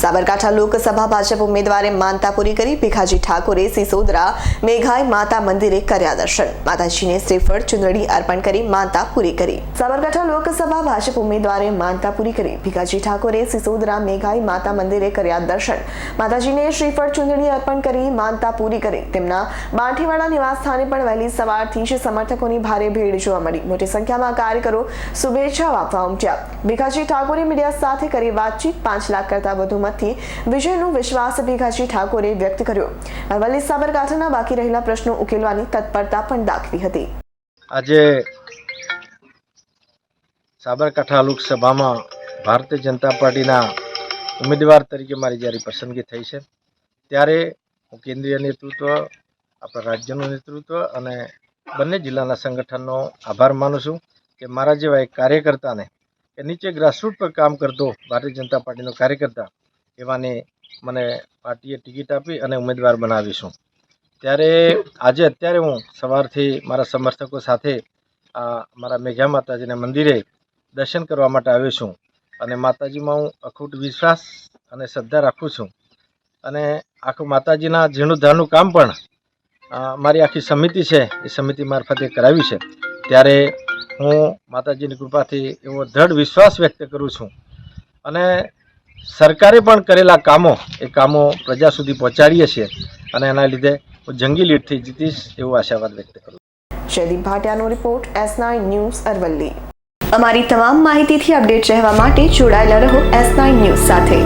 સાબરકાંઠા લોકસભા ભાજપ ઉમેદવારે માનતા પૂરી કરી ભીખાજી ઠાકોરે સિસોદરા મેઘાઈ માતા મંદિરે કર્યા દર્શન. માતાજીને શ્રીફળ ચુંદડી અર્પણ કરી માનતા પૂરી કરી. સાબરકાંઠા લોકસભા ભાજપ ઉમેદવારે માનતા પૂરી કરી ભીખાજી ઠાકોરે સિસોદરા મેઘાઈ માતા મંદિરે કર્યા દર્શન. માતાજીને શ્રીફળ ચુંદડી અર્પણ કરી માનતા પૂરી કરી. તેમના બાંઠીવાડા નિવાસ સ્થાને પણ વહેલી સવારથી જ સમર્થકોની ભારે ભીડ જોવા મળી. મોટી સંખ્યામાં કાર્યકરો શુભેચ્છાઓ આપવા ઉમટ્યા. ભીખાજી ઠાકોરે મીડિયા સાથે કરી વાતચીત પાંચ લાખ કરતા વધુ મતથી વિજયનો વિશ્વાસ ભીખાજી ઠાકોરે વ્યક્ત કર્યો. અરવલ્લી સાબરકાંઠાના બાકી રહેલા પ્રશ્નો ઉકેલવાની તત્પરતા પણ દાખવી હતી. આજે સાબરકાંઠા લોકસભામાં ભારતીય જનતા પાર્ટીના ઉમેદવાર તરીકે મારી જ્યારે પસંદગી થઈ છે, ત્યારે હું કેન્દ્રીય નેતૃત્વ, આપણા રાજ્યનું નેતૃત્વ અને બંને જિલ્લાના સંગઠનનો આભાર માનું છું કે મારા જેવા એક કાર્યકર્તાને, કે નીચે ગ્રાસરૂટ પર કામ કરતો ભારતીય જનતા પાર્ટીનો કાર્યકર્તા એવાને મને પાર્ટીએ ટિકિટ આપી અને ઉમેદવાર બનાવીશું. ત્યારે આજે અત્યારે હું સવારથી મારા સમર્થકો સાથે આ મારા મેઘા માતાજીના મંદિરે દર્શન કરવા માટે આવ્યો છું અને માતાજીમાં હું અખૂટ વિશ્વાસ અને શ્રદ્ધા રાખું છું. અને આખું માતાજીના ઝીણુધારનું કામ પણ મારી આખી સમિતિ છે, એ સમિતિ મારફતે કરાવી છે. ત્યારે હું માતાજીની કૃપાથી એવો દ્રઢ વિશ્વાસ વ્યક્ત કરું છું. અને સરકારે પણ કરેલા કામો એ કામો પ્રજા સુધી પહોંચાડીએ છીએ અને એના લીધે હું જંગી લીડથી જીતીશ એવો આશાવાદ વ્યક્ત કરું છું. Jaydeep ભાટિયાનો report S nine news Aravalli. અમારી તમામ માહિતીથી અપડેટ રહેવા માટે જોડાયેલા રહો એસ નાઇન ન્યૂઝ સાથે.